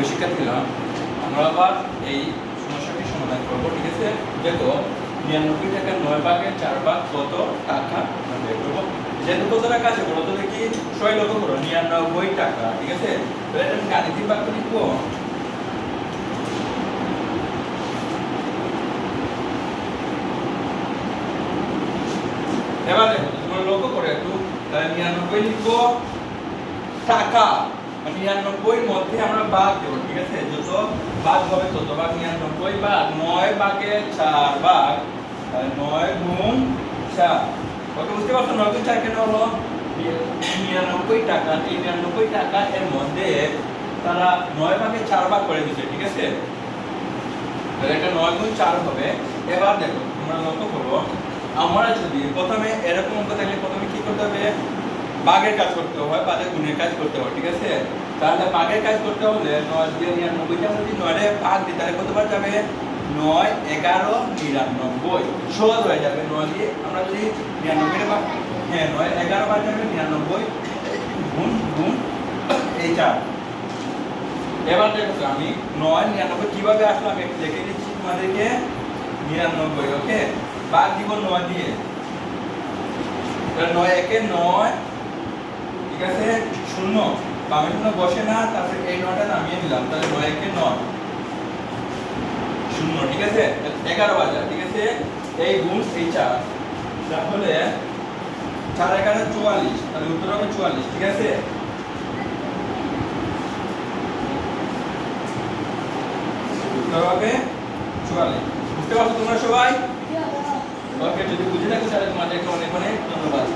প্রিয় শিক্ষার্থীরা, আমরা আবার এই সমস্যাটি সমাধান করব। ঠিক আছে? দেখো, নিরানব্বই টাকা নয় ভাগে চার ভাগ কত টাকা? বের করব। যেহেতু কত টাকা আছে বলো তো দেখি সবাই লক্ষ্য করো? নিরানব্বই টাকা, ঠিক আছে? তাহলে এটা গাণিতিক বাক্য লিখব। এবার দেখো, তোমরা লক্ষ্য করে একটু। নিরানব্বই লিখব। টাকা। নিরানব্বই মধ্যে আমরা ভাগ দেবো, ঠিক আছে? যত ভাগ হবে তত ভাগ নিরানব্বই ভাগ নয় ভাগে চার তাহলে নয় গুণ চার। ওকে বুঝতে পারছ? নয় গুণ চার কেন হলো? নিরানব্বই টাকা, এই নিরানব্বই টাকা এর মধ্যে তারা নয় ভাগে চার ভাগ করে দিচ্ছে ঠিক আছে? এটা নয় গুণ চার হবে। এবার দেখো, তোমরা লক্ষ্য করো, আমরা যদি প্রথমে এরকম অঙ্ক থাকলে প্রথমে কি করতে হবে বাঘের কাজ করতে হয়, বাঘের গুণের কাজ করতে হয়, ঠিক আছে? তাহলে বাঘের কাজ করতে হলে নয় দিয়ে যদি নয় ভাগ দিই তাহলে কতবার যাবে? নয়, এগারো, নিরানব্বই। সহজ হয়ে যাবে, নয় দিয়ে আমরা যদি নিরানব্বই হ্যাঁ নয়, এগারো বার যাবে, নিরানব্বই, গুণ গুণ, এই চার। এবার দেখো আমি, নয়, নিরানব্বই কীভাবে আসলো আমি একটু দেখে দিচ্ছি তোমাদেরকে। নিরানব্বই ওকে বাদ দিব নয় দিয়ে। নয় একে নয় শূন্য। বামে শূন্য বসে না তারপরে এই নটা নামিয়ে নিলাম তাহলে নয় একে নয়। শূন্য ঠিক আছে? এগারো বাজার ঠিক আছে? এই গুণ এই চার। তাহলে চার এগারো চুয়াল্লিশ তাহলে উত্তর হবে চুয়াল্লিশ ঠিক আছে? উত্তর হবে চুয়াল্লিশ। বুঝতে পারছ তোমরা সবাই? ওকে যদি বুঝে থাকো তাহলে তোমাদেরকে অনেক অনেক ধন্যবাদ।